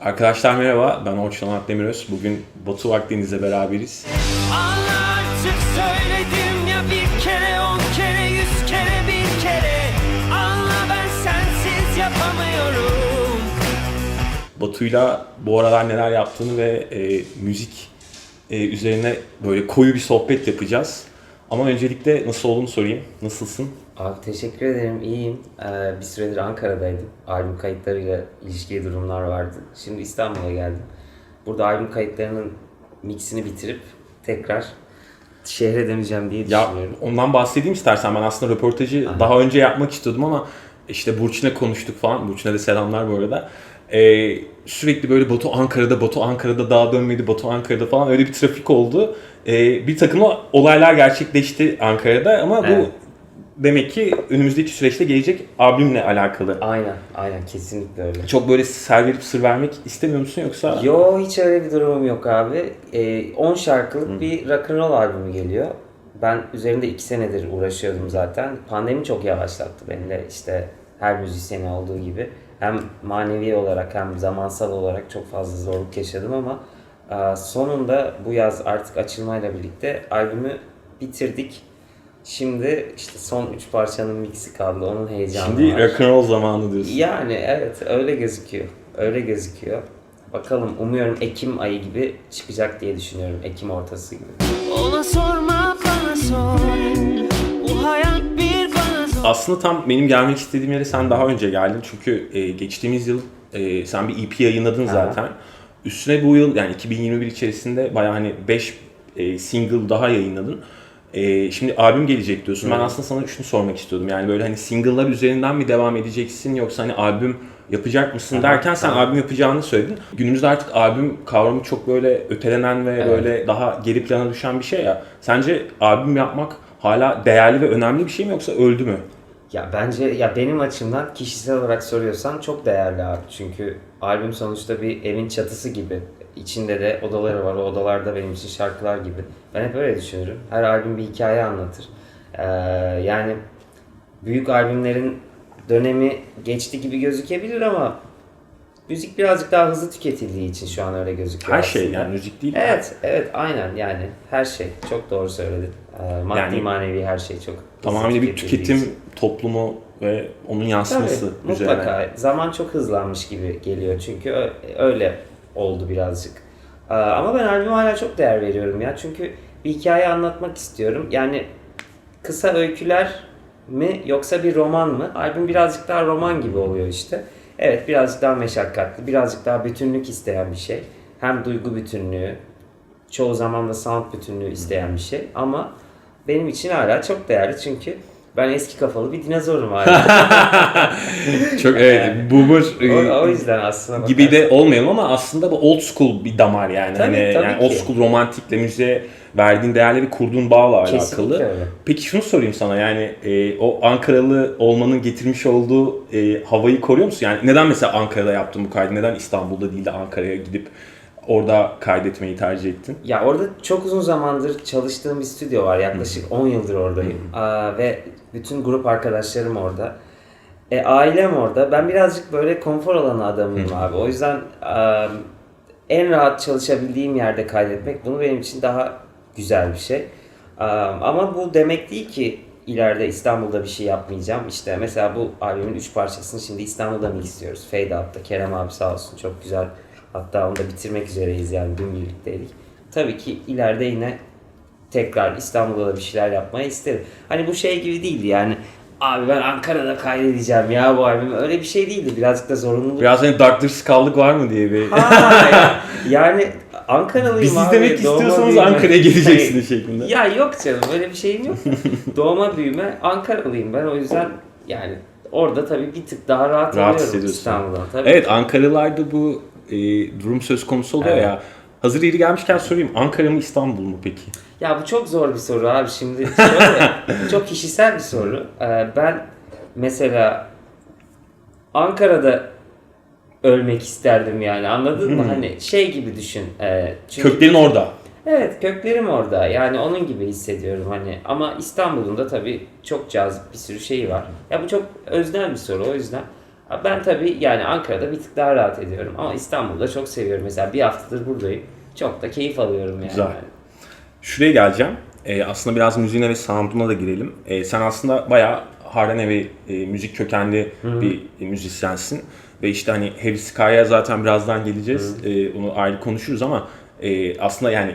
Arkadaşlar merhaba, ben Orçun Anat Demiröz. Bugün Batu Akdeniz'le beraberiz. Anla artık söyledim ya bir kere on kere yüz kere bin kere Anla ben sensiz yapamıyorum Batu'yla bu aralar neler yaptığını ve e, müzik e, üzerine böyle koyu bir sohbet yapacağız. Ama öncelikle nasıl olduğunu sorayım. Nasılsın? Abi teşekkür ederim. İyiyim. Ee, bir süredir Ankara'daydım. Albüm kayıtlarıyla ilişkili durumlar vardı. Şimdi İstanbul'a geldim. Burada albüm kayıtlarının mixini bitirip tekrar şehre döneceğim diye Ya düşünüyorum. ondan bahsedeyim istersen. Ben aslında röportajı daha önce yapmak istiyordum ama işte Burçin'le konuştuk falan. Burçin'e de selamlar bu arada. E, sürekli böyle Batu Ankara'da, Batu Ankara'da daha dönmedi, Batu Ankara'da falan öyle bir trafik oldu. E, bir takım olaylar gerçekleşti Ankara'da ama bu Evet. demek ki önümüzdeki süreçte gelecek albümle alakalı. Aynen, aynen. Kesinlikle öyle. Çok böyle ser verip sır vermek istemiyor musun yoksa? Yo hiç öyle bir durumum yok abi. Ee, 10 şarkılık bir rock'n'roll albümü geliyor. Ben üzerinde 2 senedir uğraşıyordum zaten. Pandemi çok yavaşlattı beni de işte her müzisyeni olduğu gibi. Hem manevi olarak hem zamansal olarak çok fazla zorluk yaşadım ama e, sonunda bu yaz artık açılmayla birlikte albümü bitirdik. Şimdi işte son 3 parçanın mixi kaldı. Onun heyecanı Şimdi var. rock'n'roll zamanı diyorsun. Yani evet öyle gözüküyor. Öyle gözüküyor. Bakalım umuyorum Ekim ayı gibi çıkacak diye düşünüyorum. Ekim ortası gibi. Ona sorma bana sor Aslında tam benim gelmek istediğim yere sen daha önce geldin. Çünkü e, geçtiğimiz yıl e, sen bir EP yayınladın zaten. Üstüne bu yıl yani 2021 içerisinde bayağı hani 5 single daha yayınladın. E, şimdi albüm gelecek diyorsun. Ben aslında sana şunu sormak istiyordum. Yani böyle hani single'lar üzerinden mi devam edeceksin yoksa hani albüm yapacak mısın derken sen albüm yapacağını söyledin. Günümüzde artık albüm kavramı çok böyle ötelenen ve Evet. böyle daha geri plana düşen bir şey ya. Sence albüm yapmak hala değerli ve önemli bir şey mi yoksa öldü mü? Ya bence ya benim açımdan kişisel olarak soruyorsan çok değerli abi. Çünkü albüm sonuçta bir evin çatısı gibi. İçinde de odaları var. O odalarda benim için şarkılar gibi. Ben hep öyle düşünürüm. Her albüm bir hikaye anlatır. Ee, yani büyük albümlerin dönemi geçti gibi gözükebilir ama müzik birazcık daha hızlı tüketildiği için şu an öyle gözüküyor. Her şey aslında. yani müzik değil. Evet, evet aynen yani her şey. Çok doğru söyledin. Ee, maddi Yani- manevi her şey çok Tamamıyla bir tüketim için. toplumu ve onun yansıması Tabii, üzerine. mutlaka. Zaman çok hızlanmış gibi geliyor çünkü öyle oldu birazcık. Ee, Ama ben albüme hala çok değer veriyorum ya. Çünkü bir hikaye anlatmak istiyorum. Yani kısa öyküler mi yoksa bir roman mı? Albüm birazcık daha roman gibi oluyor işte. Evet birazcık daha meşakkatli, birazcık daha bütünlük isteyen bir şey. Hem duygu bütünlüğü, çoğu zaman da sound bütünlüğü isteyen bir şey. Ama benim için hala çok değerli çünkü ben eski kafalı bir dinozorum hala. Çok evet, boomer e, o, o yüzden aslında gibi de olmayalım ama aslında bu old school bir damar yani. Tabii, hani tabii yani ki. old school romantikle müziğe verdiğin değerleri kurduğun bağla Kesinlikle alakalı. öyle. Peki şunu sorayım sana yani e, o Ankaralı olmanın getirmiş olduğu e, havayı koruyor musun? Yani neden mesela Ankara'da yaptın bu kaydı? Neden İstanbul'da değil de Ankara'ya gidip orada kaydetmeyi tercih ettin? Ya orada çok uzun zamandır çalıştığım bir stüdyo var. Yaklaşık 10 yıldır oradayım. Aa, ve bütün grup arkadaşlarım orada. E, ailem orada. Ben birazcık böyle konfor alanı adamıyım abi. O yüzden aa, en rahat çalışabildiğim yerde kaydetmek bunu benim için daha güzel bir şey. Aa, ama bu demek değil ki ileride İstanbul'da bir şey yapmayacağım. İşte mesela bu albümün 3 parçasını şimdi İstanbul'da mı istiyoruz? Fade Out'ta Kerem abi sağ olsun çok güzel. Hatta onu da bitirmek üzereyiz yani dün birlikteydik. Tabii ki ileride yine tekrar İstanbul'da da bir şeyler yapmayı isterim. Hani bu şey gibi değildi yani. Abi ben Ankara'da kaydedeceğim ya bu albümü. Öyle bir şey değildi. Birazcık da zorunluluk. Biraz hani Dark kaldık var mı diye bir... Ha, ya- yani Ankaralıyım Biz abi. doğma istiyorsanız. Ankara'ya geleceksiniz şeklinde. Ya yok canım öyle bir şeyim yok. Doğma büyüme Ankaralıyım ben. O yüzden yani orada tabii bir tık daha rahat, Rahat hissediyorsun. İstanbul'dan. Tabii. Evet Ankaralılarda bu e, durum söz konusu oluyor Evet. ya. Hazır yeri gelmişken sorayım. Ankara mı İstanbul mu peki? Ya bu çok zor bir soru abi şimdi. Şöyle, çok kişisel bir soru. Ee, ben mesela Ankara'da ölmek isterdim yani anladın mı? Hani şey gibi düşün. Ee, çünkü Köklerin orada. Evet köklerim orada. Yani onun gibi hissediyorum hani. Ama İstanbul'un da tabii çok cazip bir sürü şeyi var. Ya bu çok öznel bir soru o yüzden. Ben tabii yani Ankara'da bir tık daha rahat ediyorum. Ama İstanbul'da çok seviyorum. Mesela bir haftadır buradayım. Çok da keyif alıyorum yani. Güzel. Şuraya geleceğim. Ee, aslında biraz müziğine ve sound'una da girelim. Ee, sen aslında bayağı and heavy, e, müzik kökenli bir müzisyensin. Ve işte hani Heavy Sky'a zaten birazdan geleceğiz. Ee, onu ayrı konuşuruz ama e, aslında yani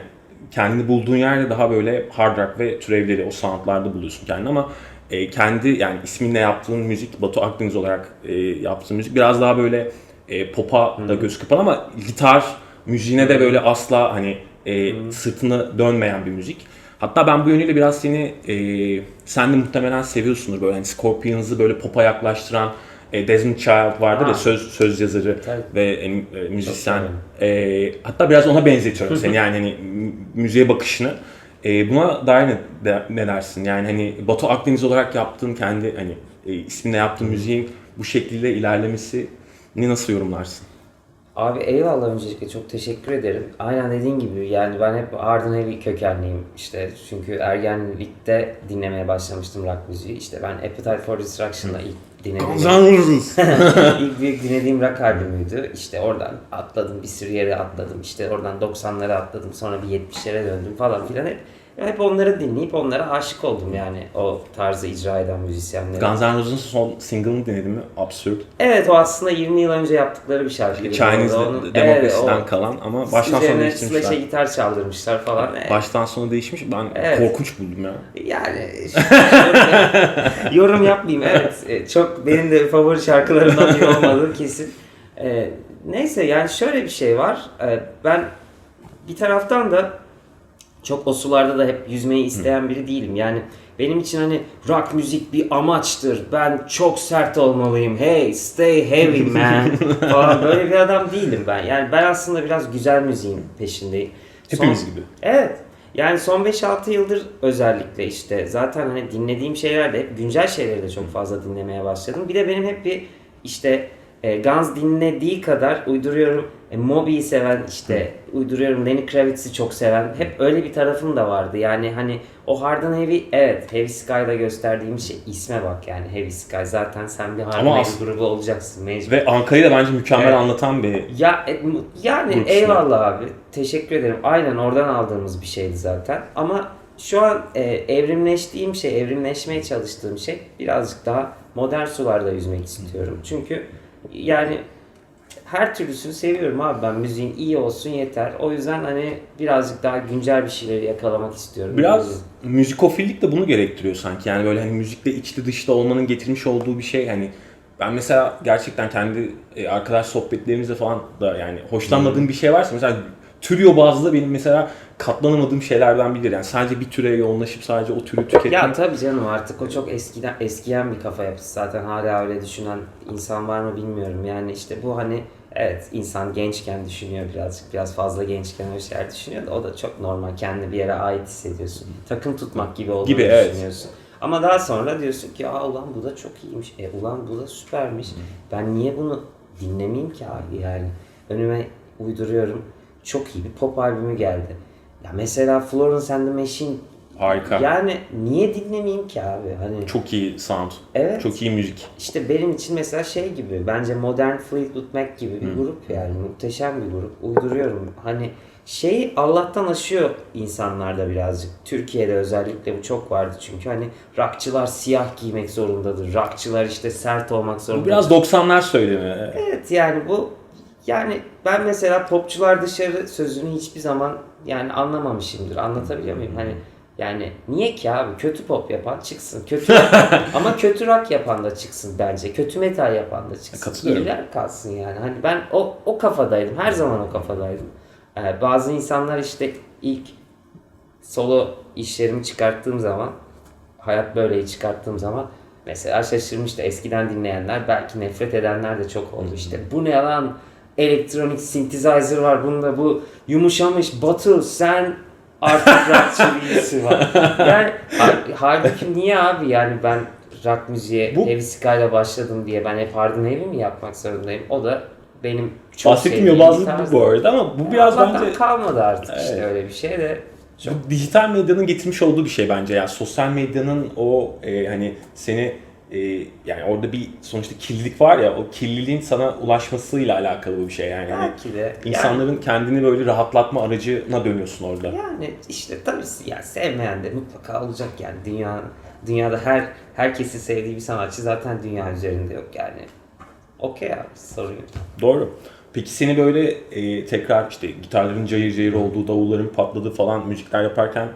kendini bulduğun yerde daha böyle hard rock ve türevleri o soundlarda buluyorsun kendini ama e, kendi yani isminle yaptığın müzik Batu Akdeniz olarak e, yaptığın müzik biraz daha böyle e, pop'a da göz kapalı ama gitar müziğine de böyle asla hani e, sırtını dönmeyen bir müzik. Hatta ben bu yönüyle biraz seni e, sen de muhtemelen seviyorsundur böyle hani Scorpions'ı böyle pop'a yaklaştıran e, Desmond Child vardır Ha. ya söz söz yazarı Tabii. ve e, e, müzisyen. E, hatta biraz ona benzetiyorum seni yani hani mü- müziğe bakışını. E, buna dair ne, de- ne dersin? Yani hani Batu Akdeniz olarak yaptığın kendi hani e, isminle yaptığın müziğin bu şekilde ilerlemesi ne nasıl yorumlarsın? Abi eyvallah öncelikle çok teşekkür ederim. Aynen dediğin gibi yani ben hep heavy kökenliyim işte çünkü ergenlikte dinlemeye başlamıştım rock müziği. İşte ben Appetite for Destruction'la ilk dinlediğim ilk büyük dinlediğim rock albümüydü. İşte oradan atladım bir sürü yere atladım. İşte oradan 90'lara atladım sonra bir 70'lere döndüm falan filan hep hep onları dinleyip onlara aşık oldum yani o tarzı icra eden müzisyenlere. Guns N' Roses'ın son single'ını dinledin mi? Absurd. Evet o aslında 20 yıl önce yaptıkları bir şarkıydı. Chinese. Onun- demokrasiden evet, kalan ama baştan sona değiştirmişler. Slash'e gitar çaldırmışlar falan. Evet. Baştan sona değişmiş. Ben Evet. korkunç buldum ya. Yani yorum yapmayayım evet. E, Çok benim de favori şarkılarımdan biri olmadığı kesin. E, neyse yani şöyle bir şey var. E, ben bir taraftan da çok o sularda da hep yüzmeyi isteyen biri değilim. Yani benim için hani rock müzik bir amaçtır. Ben çok sert olmalıyım. Hey stay heavy man falan böyle bir adam değilim ben. Yani ben aslında biraz güzel müziğin peşindeyim. Hepimiz Son- gibi. Evet. Yani son 5-6 yıldır özellikle işte zaten hani dinlediğim şeyler de hep güncel şeyleri de çok fazla dinlemeye başladım. Bir de benim hep bir işte e, Guns dinlediği kadar uyduruyorum e, Moby'yi seven işte uyduruyorum Lenny Kravitz'i çok seven hep öyle bir tarafım da vardı. Yani hani o Hard and Heavy evet Heavy Sky'da gösterdiğim şey isme bak yani Heavy Sky zaten sen bir Hard Heavy grubu olacaksın mecbur. Ve Ankara'yı da bence mükemmel Evet. anlatan bir Ya e, yani Grup eyvallah abi. Teşekkür ederim. Aynen oradan aldığımız bir şeydi zaten. Ama şu an e, evrimleştiğim şey, evrimleşmeye çalıştığım şey birazcık daha modern sularda yüzmek istiyorum. Çünkü yani her türlüsünü seviyorum abi ben müziğin iyi olsun yeter. O yüzden hani birazcık daha güncel bir şeyleri yakalamak istiyorum. Biraz müzikofillik de bunu gerektiriyor sanki. Yani böyle hani müzikle içli dışta olmanın getirmiş olduğu bir şey. Hani ben mesela gerçekten kendi e, arkadaş sohbetlerimizde falan da yani hoşlanmadığım bir şey varsa mesela türüyor bazlı benim mesela katlanamadığım şeylerden biridir. Yani sadece bir türe yoğunlaşıp sadece o türü tüketmek. Ya tabii canım artık o çok eskiden eskiyen bir kafa yapısı zaten hala öyle düşünen insan var mı bilmiyorum. Yani işte bu hani evet insan gençken düşünüyor birazcık biraz fazla gençken öyle şeyler düşünüyor da o da çok normal kendi bir yere ait hissediyorsun. Takım tutmak gibi olduğunu Gibi, evet. düşünüyorsun. Ama daha sonra diyorsun ki aa ulan bu da çok iyiymiş. E ulan bu da süpermiş. Ben niye bunu dinlemeyeyim ki abi yani. Önüme uyduruyorum. Çok iyi bir pop albümü geldi. Ya mesela Florence and the Machine Harika. yani niye dinlemeyeyim ki abi? Hani Çok iyi sound. Evet. Çok iyi müzik. işte benim için mesela şey gibi bence modern Fleetwood Mac gibi bir grup yani muhteşem bir grup. Uyduruyorum. Hani şey Allah'tan aşıyor insanlarda birazcık. Türkiye'de özellikle bu çok vardı çünkü hani rockçılar siyah giymek zorundadır. Rockçılar işte sert olmak Bu zorundadır. biraz 90'lar söylemi. Evet yani bu yani ben mesela popçular dışarı sözünü hiçbir zaman yani anlamamışımdır. Anlatabiliyor muyum? Hani yani niye ki abi kötü pop yapan çıksın. Kötü ama kötü rock yapan da çıksın bence. Kötü metal yapan da çıksın. İyiler kalsın yani. Hani ben o o kafadaydım. Her zaman o kafadaydım. Ee, bazı insanlar işte ilk solo işlerimi çıkarttığım zaman hayat böyleyi çıkarttığım zaman mesela şaşırmıştı. Eskiden dinleyenler belki nefret edenler de çok oldu işte. Bu ne lan? Elektronik synthesizer var bunda bu yumuşamış Batu sen artık rockçı değilsin var. Yani ha- halbuki niye abi yani ben rock müziğe Bu- Heavy Sky'la başladım diye ben hep hard and heavy mi yapmak zorundayım? O da benim çok yobazlık bir bu bu arada ama bu biraz Allah'tan bence kalmadı artık işte Evet. öyle bir şey de. bu dijital medyanın getirmiş olduğu bir şey bence. Yani sosyal medyanın o e, hani seni e, yani orada bir sonuçta kirlilik var ya o kirliliğin sana ulaşmasıyla alakalı bu bir şey yani. Yani Belki de. insanların kendini böyle rahatlatma aracına dönüyorsun orada. Yani, yani işte tabii yani sevmeyen de mutlaka olacak yani dünya dünyada her herkesi sevdiği bir sanatçı zaten dünya üzerinde yok yani. Okey abi sorun yok. Doğru. Peki seni böyle e, tekrar işte gitarların cayır cayır olduğu, davulların patladığı falan müzikler yaparken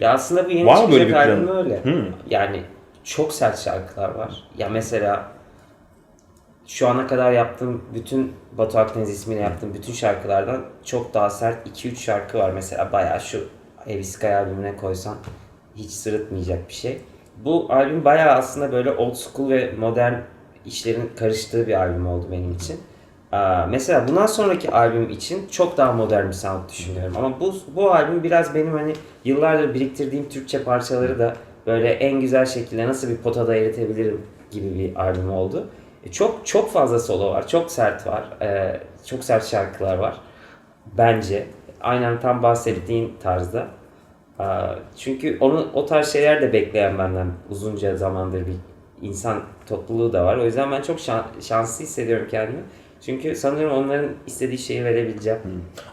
Ya aslında bu yeni Var mı böyle bir planın? öyle. Hmm. Yani çok sert şarkılar var. Ya mesela şu ana kadar yaptığım bütün Batu Akdeniz ismiyle yaptığım bütün şarkılardan çok daha sert 2-3 şarkı var. Mesela bayağı şu Sky albümüne koysan hiç sırıtmayacak bir şey. Bu albüm bayağı aslında böyle old school ve modern işlerin karıştığı bir albüm oldu benim için. Mesela bundan sonraki albüm için çok daha modern bir sound düşünüyorum. Ama bu bu albüm biraz benim hani yıllardır biriktirdiğim Türkçe parçaları da böyle en güzel şekilde nasıl bir potada eritebilirim gibi bir albüm oldu. E, çok çok fazla solo var, çok sert var, e, çok sert şarkılar var. Bence aynen tam bahsettiğin tarzda. Aa, Çünkü onu o tarz şeyler de bekleyen benden uzunca zamandır bir insan topluluğu da var. O yüzden ben çok şan- şanslı hissediyorum kendimi. Çünkü sanırım onların istediği şeyi verebileceğim.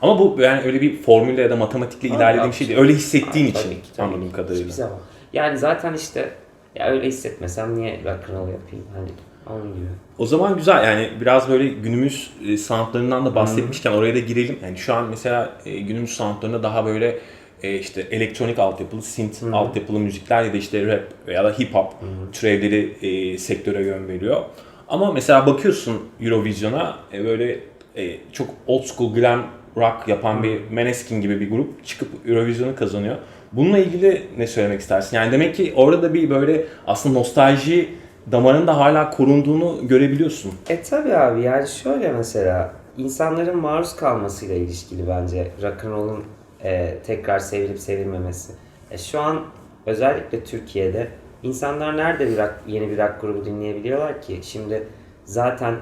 ama bu yani öyle bir formülle ya da matematikle ilerlediğim şey değil. Öyle hissettiğin Tabii için ki, tabii anladığım kadarıyla. Hiçbir zaman. Yani zaten işte ya öyle hissetmesem niye rock and roll yapayım hani onun gibi. O zaman güzel yani biraz böyle günümüz e, sanatlarından da bahsetmişken oraya da girelim. Yani şu an mesela e, günümüz sanatlarında daha böyle e, işte elektronik altyapılı, synth altyapılı müzikler ya da işte rap veya da hip hop türevleri e, sektöre yön veriyor. Ama mesela bakıyorsun Eurovision'a e, böyle e, çok old school glam rock yapan bir Maneskin gibi bir grup çıkıp Eurovision'u kazanıyor. Bununla ilgili ne söylemek istersin? Yani demek ki orada da bir böyle aslında nostalji damarın da hala korunduğunu görebiliyorsun. E tabi abi yani şöyle mesela insanların maruz kalmasıyla ilişkili bence rock'n'roll'un e, tekrar sevilip sevilmemesi. E, şu an özellikle Türkiye'de insanlar nerede bir rock, yeni bir rock grubu dinleyebiliyorlar ki? Şimdi zaten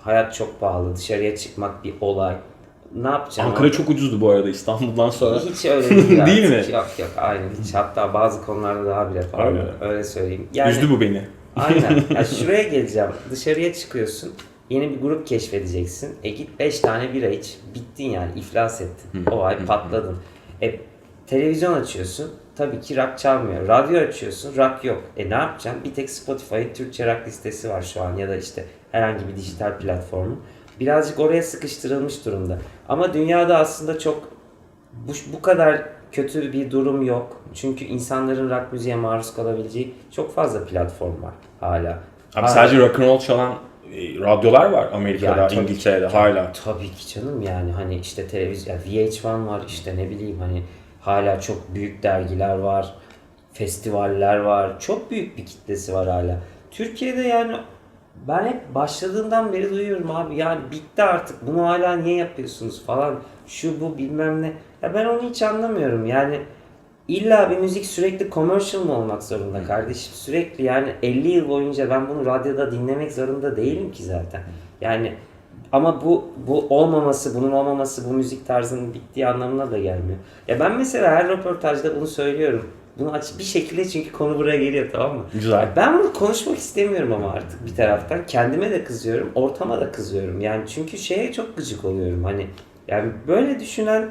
hayat çok pahalı, dışarıya çıkmak bir olay. Ne yapacağım? Ankara çok ucuzdu bu arada İstanbul'dan sonra. Hiç öyle değil Değil mi? Yok yok aynen hiç. Hatta bazı konularda daha bile pahalı. Öyle. Öyle, söyleyeyim. Yani, Üzdü bu beni. Aynen. Ya şuraya geleceğim. Dışarıya çıkıyorsun. Yeni bir grup keşfedeceksin. E git 5 tane bira iç. Bittin yani. iflas ettin. O ay patladın. E televizyon açıyorsun. Tabii ki rock çalmıyor. Radyo açıyorsun. Rock yok. E ne yapacaksın? Bir tek Spotify'ın Türkçe rock listesi var şu an. Ya da işte herhangi bir dijital platformu. Birazcık oraya sıkıştırılmış durumda. Ama dünyada aslında çok bu, bu kadar kötü bir durum yok. Çünkü insanların rock müziğe maruz kalabileceği çok fazla platform var hala. Abi Hala. sadece rock and roll çalan e, radyolar var Amerika'da, Yani İngiltere'de ki, hala. Tabii ki canım yani hani işte televizyon, ya VH1 var işte ne bileyim hani hala çok büyük dergiler var, festivaller var, çok büyük bir kitlesi var hala. Türkiye'de yani ben hep başladığından beri duyuyorum abi yani bitti artık bunu hala niye yapıyorsunuz falan şu bu bilmem ne. Ya ben onu hiç anlamıyorum yani illa bir müzik sürekli commercial mı olmak zorunda kardeşim? Sürekli yani 50 yıl boyunca ben bunu radyoda dinlemek zorunda değilim ki zaten. Yani ama bu bu olmaması, bunun olmaması bu müzik tarzının bittiği anlamına da gelmiyor. Ya ben mesela her röportajda bunu söylüyorum. Bunu aç bir şekilde çünkü konu buraya geliyor tamam mı? Güzel. Ya ben bunu konuşmak istemiyorum ama artık bir taraftan. Kendime de kızıyorum, ortama da kızıyorum. Yani çünkü şeye çok gıcık oluyorum. Hani yani böyle düşünen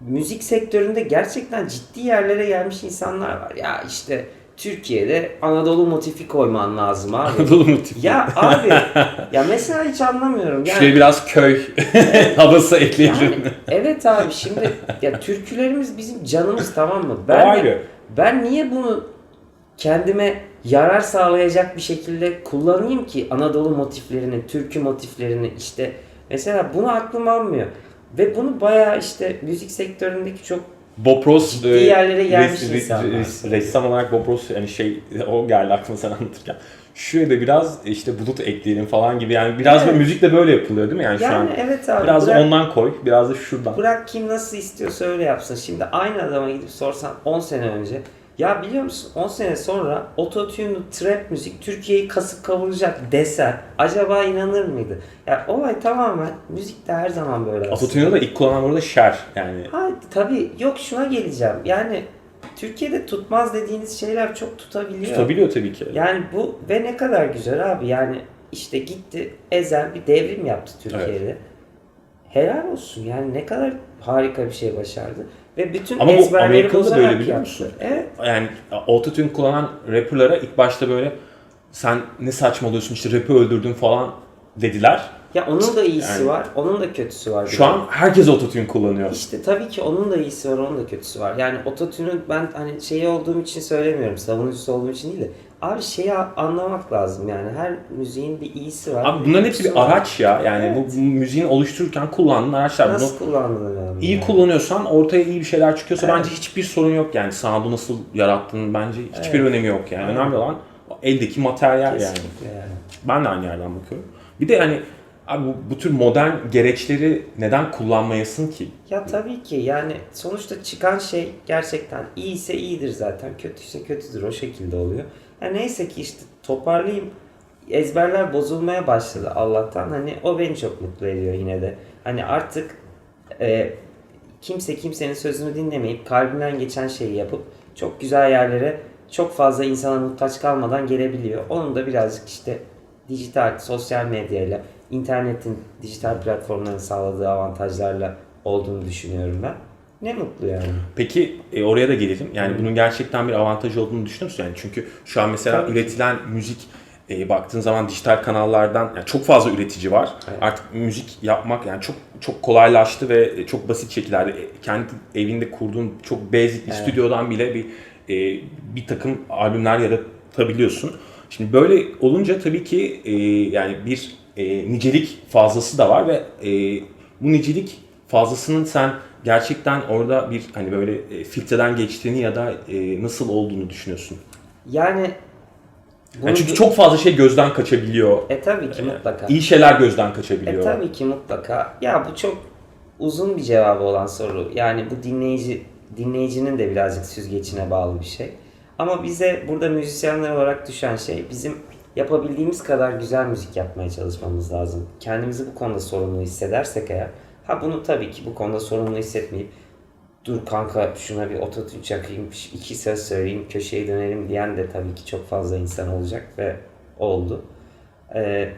müzik sektöründe gerçekten ciddi yerlere gelmiş insanlar var. Ya işte Türkiye'de Anadolu motifi koyman lazım abi. Anadolu motifi. ya abi ya mesela hiç anlamıyorum. Yani, Şuraya biraz köy havası ekleyelim. yani evet abi şimdi ya türkülerimiz bizim canımız tamam mı? Ben ayrı. ben niye bunu kendime yarar sağlayacak bir şekilde kullanayım ki Anadolu motiflerini, türkü motiflerini işte mesela bunu aklım almıyor. Ve bunu bayağı işte müzik sektöründeki çok Ciddi e, yerlere gelmiş res- insanlar. res- ressam olarak Bob Ross yani şey o geldi aklıma sen anlatırken. Şuraya da biraz işte bulut ekleyelim falan gibi yani biraz Evet. da müzik de böyle yapılıyor değil mi yani, şu an? yani evet abi Biraz da bırak, ondan koy, biraz da şuradan. bırak kim nasıl istiyorsa öyle yapsın. Şimdi aynı adama gidip sorsan 10 sene önce Ya biliyor musun 10 sene sonra ototune'lu trap müzik Türkiye'yi kasıp kavuracak desen acaba inanır mıydı? Ya olay tamamen müzikte her zaman böyle aslında. Autotune'u da ilk kullanan orada Cher yani. Ha tabii yok şuna geleceğim. Yani Türkiye'de tutmaz dediğiniz şeyler çok tutabiliyor. Tutabiliyor tabii ki. Yani bu ve ne kadar güzel abi yani işte gitti Ezel bir devrim yaptı Türkiye'de. Helal olsun yani ne kadar harika bir şey başardı. Ve bütün Ama bu Amerika'da da böyle biliyor musun? Evet. Yani autotune kullanan rapperlara ilk başta böyle sen ne saçmalıyorsun işte rap'i öldürdün falan dediler. Ya onun da iyisi Yani- var, onun da kötüsü var. Şu an herkes autotune kullanıyor. İşte tabii ki onun da iyisi var, onun da kötüsü var. Yani ototune'un ben hani şeyi olduğum için söylemiyorum, savunucusu olduğum için değil de abi şeyi anlamak lazım yani her müziğin bir iyisi var. Abi bunların hepsi bir araç ya. Yani bu, bu müziğin oluştururken kullandığın araçlar. Bunu Nasıl kullandığını önemli. iyi yani. kullanıyorsan ortaya iyi bir şeyler çıkıyorsa Evet. bence hiçbir sorun yok yani. Sound'u nasıl yarattığın bence hiçbir Evet. önemi yok yani. Evet. Önemli olan eldeki materyal yani. Yani. Ben de aynı yerden bakıyorum. Bir de hani abi bu, bu tür modern gereçleri neden kullanmayasın ki? Ya tabii ki yani sonuçta çıkan şey gerçekten iyiyse iyidir zaten, kötüyse kötüdür o şekilde oluyor. Ya neyse ki işte toparlayayım ezberler bozulmaya başladı Allah'tan hani o beni çok mutlu ediyor yine de. Hani artık e, kimse kimsenin sözünü dinlemeyip kalbinden geçen şeyi yapıp çok güzel yerlere çok fazla insana muhtaç kalmadan gelebiliyor. Onun da birazcık işte dijital, sosyal medyayla, internetin dijital platformların sağladığı avantajlarla olduğunu düşünüyorum ben. Ne mutlu yani. Peki e, oraya da gelelim. Yani bunun gerçekten bir avantaj olduğunu düşünüyor musun? Yani çünkü şu an mesela Tabii üretilen müzik e, baktığın zaman dijital kanallardan yani çok fazla üretici var. Evet. Artık müzik yapmak yani çok çok kolaylaştı ve e, çok basit şekillerde e, kendi evinde kurduğun çok basic bir Evet. stüdyodan bile bir e, bir takım albümler yaratabiliyorsun. Şimdi böyle olunca tabii ki e, yani bir e, nicelik fazlası da var ve e, bu nicelik fazlasının sen gerçekten orada bir hani böyle e, filtreden geçtiğini ya da e, nasıl olduğunu düşünüyorsun. Yani Yani çünkü çok fazla şey gözden kaçabiliyor. e tabii ki mutlaka. İyi şeyler gözden E kaçabiliyor. tabii ki mutlaka. Ya bu çok uzun bir cevabı olan soru. Yani bu dinleyici dinleyicinin de birazcık süzgecine bağlı bir şey. Ama bize burada müzisyenler olarak düşen şey bizim yapabildiğimiz kadar güzel müzik yapmaya çalışmamız lazım. Kendimizi bu konuda sorumlu hissedersek eğer. Ha bunu tabii ki bu konuda sorumlu hissetmeyip dur kanka şuna bir ototune çakayım, iki söz söyleyeyim, köşeye dönelim diyen de tabii ki çok fazla insan olacak ve oldu. Ee,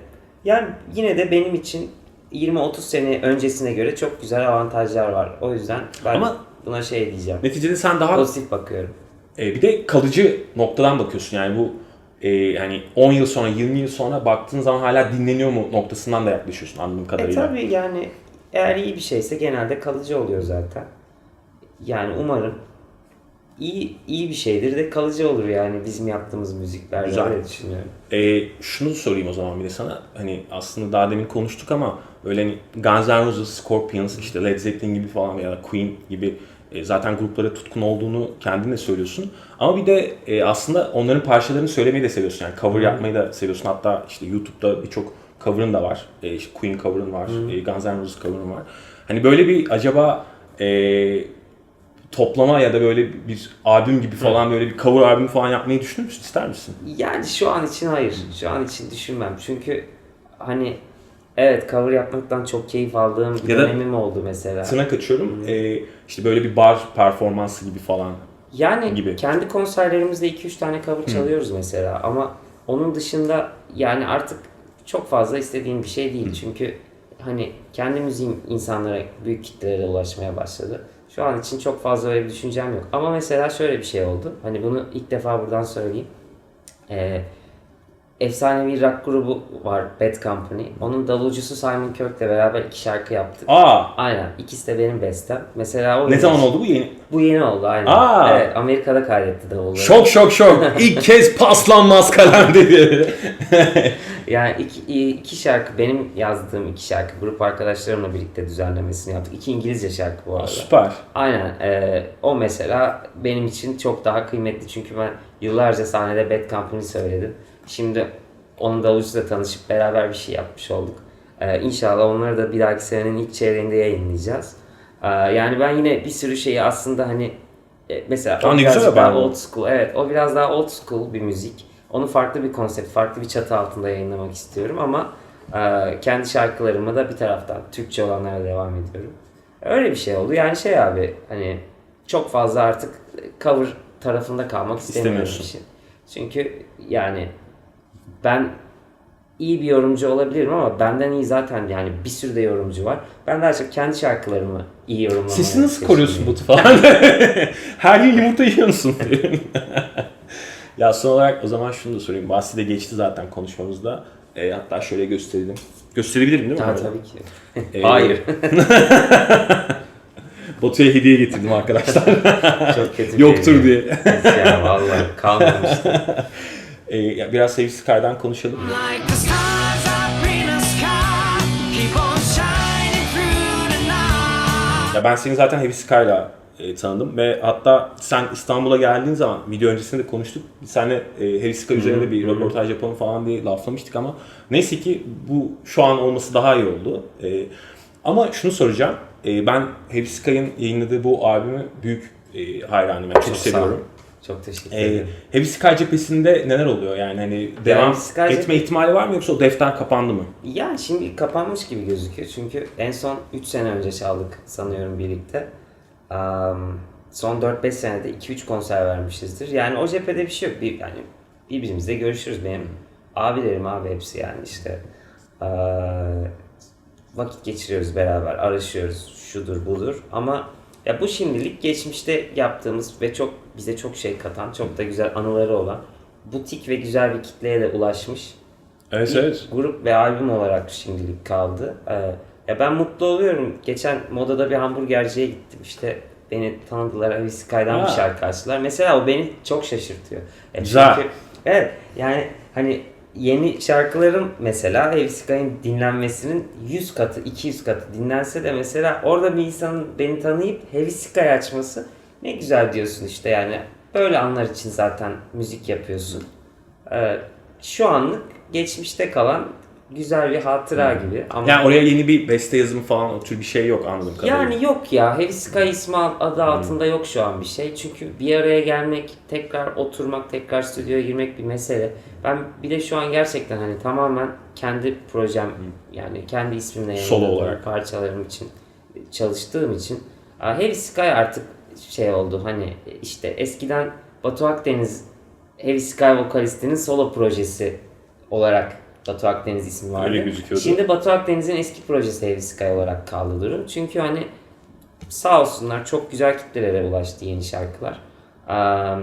yani yine de benim için 20-30 sene öncesine göre çok güzel avantajlar var. O yüzden ben Ama- buna şey diyeceğim. Neticede sen daha Pozitif bakıyorum. e, bir de kalıcı noktadan bakıyorsun. Yani bu e, yani 10 yıl sonra 20 yıl sonra baktığın zaman hala dinleniyor mu noktasından da yaklaşıyorsun anladığım E kadarıyla. tabii yani eğer iyi bir şeyse genelde kalıcı oluyor zaten. Yani umarım iyi iyi bir şeydir de kalıcı olur yani bizim yaptığımız müziklerde Güzel. öyle düşünüyorum. E, şunu sorayım o zaman bir de sana. Hani aslında daha demin konuştuk ama böyle hani Guns N' Roses, Scorpions, işte Led Zeppelin gibi falan veya Queen gibi e, zaten gruplara tutkun olduğunu kendin de söylüyorsun. Ama bir de e, aslında onların parçalarını söylemeyi de seviyorsun. Yani cover yapmayı da seviyorsun. Hatta işte YouTube'da birçok cover'ın da var. E, işte Queen cover'ın var, e, Guns N' Roses cover'ın var. Hani böyle bir acaba e, toplama ya da böyle bir albüm gibi falan böyle bir cover albüm falan yapmayı düşünür müsün? İster misin? Yani şu an için hayır. Şu an için düşünmem. Çünkü hani evet cover yapmaktan çok keyif aldığım bir Ya dönemim oldu mesela. Tırnak açıyorum. Ee, işte böyle bir bar performansı gibi falan. Yani gibi. kendi konserlerimizde 2-3 tane cover çalıyoruz mesela ama onun dışında yani artık çok fazla istediğim bir şey değil. Çünkü hani kendi müziğim insanlara büyük kitlelere ulaşmaya başladı. Şu an için çok fazla öyle bir düşüncem yok. Ama mesela şöyle bir şey oldu. Hani bunu ilk defa buradan söyleyeyim. Ee, efsanevi bir rock grubu var Bad Company. Onun davulcusu Simon Kirk'le beraber iki şarkı yaptık. Aa! Aynen. İkisi de benim bestem. Mesela o Ne zaman oldu bu yeni? bu yeni oldu aynen. Aa! Evet Amerika'da kaydetti davulları. Şok şok şok. İlk kez paslanmaz kalem dedi. Yani iki, iki şarkı benim yazdığım iki şarkı grup arkadaşlarımla birlikte düzenlemesini yaptık. İki İngilizce şarkı bu arada. Süper. Aynen. e, o mesela benim için çok daha kıymetli çünkü ben yıllarca sahnede Bad Company söyledim. Şimdi onun davulcusuyla tanışıp beraber bir şey yapmış olduk. E, inşallah onları da bir dahaki senenin ilk çeyreğinde yayınlayacağız. E, yani ben yine bir sürü şeyi aslında hani E, mesela o haber daha old school. Evet o biraz daha old school bir müzik. Onu farklı bir konsept, farklı bir çatı altında yayınlamak istiyorum ama e, kendi şarkılarıma da bir taraftan Türkçe olanlara devam ediyorum. Öyle bir şey oldu. Yani şey abi hani çok fazla artık cover tarafında kalmak istemiyorum işin. Çünkü yani ben iyi bir yorumcu olabilirim ama benden iyi zaten yani bir sürü de yorumcu var. Ben daha çok kendi şarkılarımı iyi yorumlamaya Sesini nasıl koruyorsun Batu falan? Her gün yumurta yiyor musun? ya son olarak o zaman şunu da sorayım. Bahsi de geçti zaten konuşmamızda. E, hatta şöyle gösterelim. Gösterebilirim değil mi? Ha, Böyle? tabii ki. Ee, Hayır. Batu'ya hediye getirdim arkadaşlar. Çok kötü Yoktur diye. ya vallahi kalmamıştı. E, ya biraz Heavy Sky'dan konuşalım. Ya ben seni zaten Heavy Sky'la e, tanıdım ve hatta sen İstanbul'a geldiğin zaman video öncesinde de konuştuk. Seninle e, Heavy Sky üzerinde bir röportaj yapalım falan diye laflamıştık ama neyse ki bu şu an olması daha iyi oldu. E, ama şunu soracağım. E, ben Heavy Sky'ın yayınladığı bu albümü büyük e, hayranıyım. Yani çok, Çok seviyorum. Çok teşekkür E, ederim. Heavy Sky cephesinde neler oluyor? Yani hani devam Sky etme ihtimali var mı yoksa o defter kapandı mı? Yani şimdi kapanmış gibi gözüküyor. Çünkü en son 3 sene önce çaldık sanıyorum birlikte. Am, son 4-5 senede 2-3 konser vermişizdir. Yani o cephede bir şey yok. Bir, yani birbirimizle görüşürüz benim. Abilerim abi hepsi yani işte. Aa, vakit geçiriyoruz beraber, araşıyoruz, şudur budur. Ama ya bu şimdilik geçmişte yaptığımız ve çok bize çok şey katan, çok da güzel anıları olan butik ve güzel bir kitleye de ulaşmış Evet bir grup ve albüm olarak şimdilik kaldı. Ee, ya ben mutlu oluyorum. Geçen modada bir hamburgerciye gittim. İşte beni tanıdılar. Heavy Sky'dan bir şarkı açtılar. Mesela o beni çok şaşırtıyor. Güzel. Çünkü, evet yani hani yeni şarkılarım mesela Sky'ın dinlenmesinin 100 katı, 200 katı dinlense de mesela orada bir insanın beni tanıyıp Heavy Sky açması ne güzel diyorsun işte yani. Böyle anlar için zaten müzik yapıyorsun. Ee, şu anlık geçmişte kalan güzel bir hatıra gibi. Ama Yani oraya yeni bir beste yazımı falan o tür bir şey yok anladığım kadarıyla. yani yok ya. Heavy Sky ismi al- adı altında yok şu an bir şey. Çünkü bir araya gelmek, tekrar oturmak, tekrar stüdyoya girmek bir mesele. Ben bir de şu an gerçekten hani tamamen kendi projem yani kendi ismimle Solo olarak. parçalarım için çalıştığım için Heavy Sky artık şey oldu hani işte eskiden Batu Akdeniz Heavy Sky vokalistinin solo projesi olarak Batu Akdeniz ismi vardı. Öyle gözüküyordu. Şimdi Batu Akdeniz'in eski projesi Heavy Sky olarak kaldı durum. Çünkü hani sağ olsunlar çok güzel kitlelere ulaştı yeni şarkılar. Am,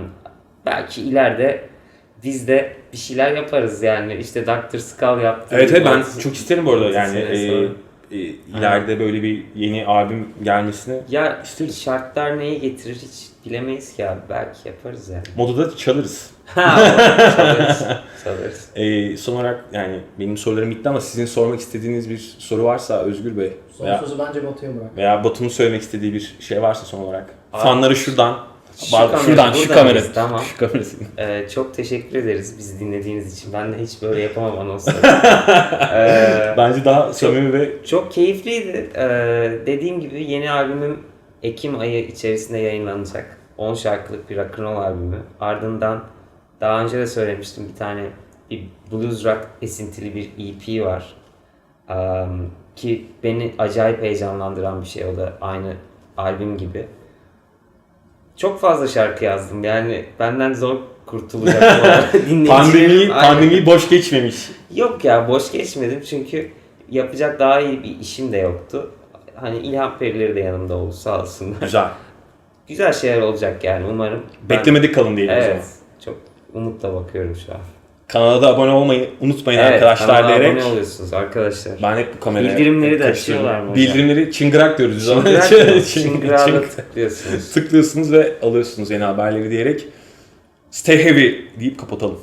belki ileride biz de bir şeyler yaparız yani. İşte Dr. Skull yaptı. Evet evet ben çok isterim bu arada yani e. e, ileride böyle bir yeni albüm gelmesini Ya isteriz. şartlar neyi getirir hiç bilemeyiz ki abi. Belki yaparız yani. Modada çalarız. Ha, çalarız. çalarız. E, son olarak yani benim sorularım bitti ama sizin sormak istediğiniz bir soru varsa Özgür Bey Son veya, sözü bence Batu'ya bırak. veya Batu'nun söylemek istediği bir şey varsa son olarak. Abi- Fanları şuradan. Şu Bak, kamera, şuradan şu buradan kamera. biz, tamam. Şu kamerası. Ee, çok teşekkür ederiz bizi dinlediğiniz için. Ben de hiç böyle yapamam anonsları. Ee, Bence daha samimi ve Çok keyifliydi. Ee, dediğim gibi yeni albümüm Ekim ayı içerisinde yayınlanacak. 10 şarkılık bir rock'n'roll albümü. Ardından daha önce de söylemiştim bir tane bir blues rock esintili bir EP var. Ee, ki beni acayip heyecanlandıran bir şey o da aynı albüm gibi. Çok fazla şarkı yazdım yani benden zor kurtulacak pandemi Aynen. pandemiyi boş geçmemiş. Yok ya boş geçmedim çünkü yapacak daha iyi bir işim de yoktu. Hani ilham perileri de yanımda oldu sağ olsunlar. Güzel. Güzel şeyler olacak yani umarım. Ben- Beklemedik kalın diyelim o Evet. zaman. Çok umutla bakıyorum şu an. Kanala da abone olmayı unutmayın evet, arkadaşlar kanala diyerek. abone oluyorsunuz arkadaşlar. Ben hep bu kameraya Bildirimleri de karıştırıyorum. açıyorlar mı hocam? Bildirimleri çıngırak diyoruz biz ona. Çıngırak Çıng- mı? Çıngırağı da çıng- tıklıyorsunuz. Tıklıyorsunuz ve alıyorsunuz yeni haberleri diyerek Stay heavy deyip kapatalım.